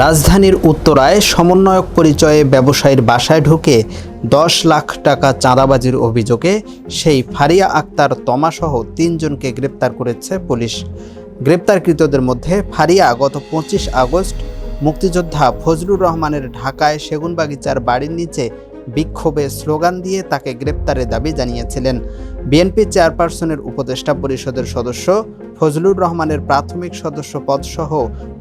রাজধানীর উত্তরায় সমন্বয়ক পরিচয়ে ব্যবসায়ীর বাসায় ঢুকে দশ লাখ টাকা চাঁদাবাজির অভিযোগে সেই ফারিয়া আক্তার তমাসহ তিনজনকে গ্রেপ্তার করেছে পুলিশ। গ্রেপ্তারকৃতদের মধ্যে ফারিয়া গত পঁচিশ আগস্ট মুক্তিযোদ্ধা ফজলুর রহমানের ঢাকায় সেগুনবাগিচার বাড়ির নিচে বিক্ষোভে স্লোগান দিয়ে তাকে গ্রেপ্তারের দাবি জানিয়েছিলেন। বিএনপি চেয়ারপারসনের উপদেষ্টা পরিষদের সদস্য ফজলুর রহমানের প্রাথমিক সদস্য পদসহ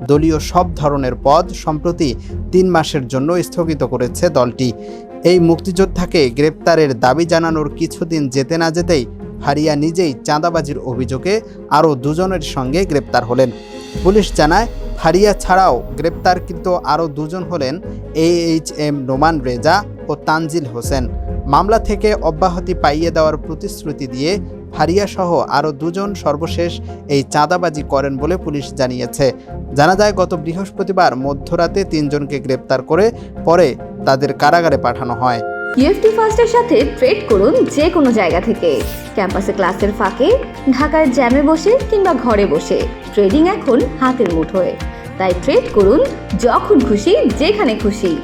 দলীয় সব ধরনের পদ সম্প্রতি তিন মাসের জন্য স্থগিত করেছে দলটি। এই মুক্তিযোদ্ধাকে গ্রেপ্তারের দাবি জানানোর কিছুদিন যেতে না যেতেই হারিয়া নিজেই চাঁদাবাজির অভিযোগে আরও দুজনের সঙ্গে গ্রেপ্তার হলেন। পুলিশ জানায় ফারিয়া ছাড়াও গ্রেপ্তারকৃত আরও দুজন হলেন A H M Noman Reza ও তানজিল হোসেন। মামলা থেকে অব্যাহতি পাইয়ে দেওয়ার প্রতিশ্রুতি দিয়ে ফারিয়া সহ আরও দুজন সর্বশেষ এই চাঁদাবাজি করেন বলে পুলিশ জানিয়েছে। জানা যায়, গত বৃহস্পতিবার মধ্যরাতে তিনজনকে গ্রেপ্তার করে পরে তাদের কারাগারে পাঠানো হয়। ইউএফটি ফার্স্টের সাথে ট্রেড করুন যে কোনো জায়গা থেকে। ক্যাম্পাসে ক্লাসের ফাঁকে, ঢাকার জ্যামে বসে কিংবা ঘরে বসে। ট্রেডিং এখন হাতের মুঠোয়। তাই ট্রেড করুন যখন খুশি, যেখানে খুশি।